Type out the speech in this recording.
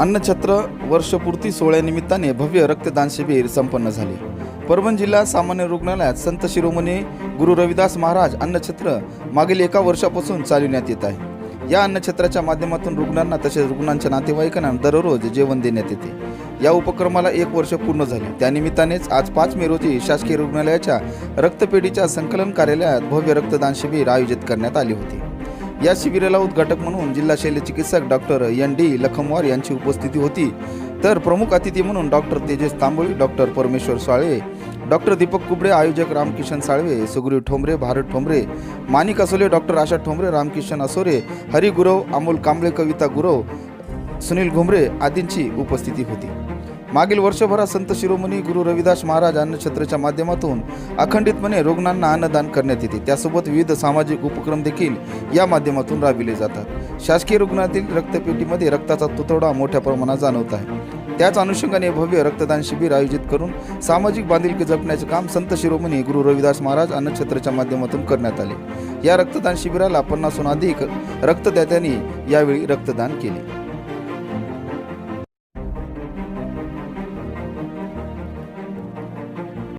अन्नछत्र वर्षपूर्ती सोहळ्यानिमित्ताने भव्य रक्तदान शिबिर संपन्न झाले. परभण जिल्हा सामान्य रुग्णालयात संत शिरोमणी गुरु रविदास महाराज अन्नछत्र मागील एका वर्षापासून चालविण्यात येत आहे. या अन्नछत्राच्या माध्यमातून रुग्णांना तसेच रुग्णांच्या नातेवाईकांना दररोज जेवण देण्यात येते. या उपक्रमाला एक वर्ष पूर्ण झाले. त्यानिमित्तानेच आज पाच मे रोजी शासकीय रुग्णालयाच्या रक्तपेढीच्या संकलन कार्यालयात भव्य रक्तदान शिबिर आयोजित करण्यात आले होते. या शिबिराला उद्घाटक म्हणून जिल्हा शल्यचिकित्सक डॉक्टर एन डी लखमवार यांची उपस्थिती होती. तर प्रमुख अतिथी म्हणून डॉक्टर तेजस तांबोळी डॉक्टर परमेश्वर साळवे डॉक्टर दीपक कुबडे आयोजक रामकिशन साळवे सुग्रीव ठोंबरे भारत ठोंबरे मानिक असोले डॉक्टर आशा ठोंबरे रामकिशन असोरे हरी गुरव अमोल कांबळे कविता गुरव सुनील घुमरे आदींची उपस्थिती होती. मागील वर्षभरात संत शिरोमणी गुरु रविदास महाराज अन्नछत्रच्या माध्यमातून अखंडितपणे रुग्णांना अन्नदान करण्यात येते. त्यासोबत विविध सामाजिक उपक्रम देखील या माध्यमातून राबविले जातात. शासकीय रुग्णातील रक्तपेटीमध्ये रक्ताचा तुतवडा मोठ्या प्रमाणात जाणवत आहे. त्याच अनुषंगाने भव्य रक्तदान शिबिर आयोजित करून सामाजिक बांधिलकी जपण्याचे काम संत शिरोमणी गुरु रविदास महाराज अन्नछत्रच्या माध्यमातून करण्यात आले. या रक्तदान शिबिराला पन्नासहून अधिक रक्तदात्यांनी यावेळी रक्तदान केले.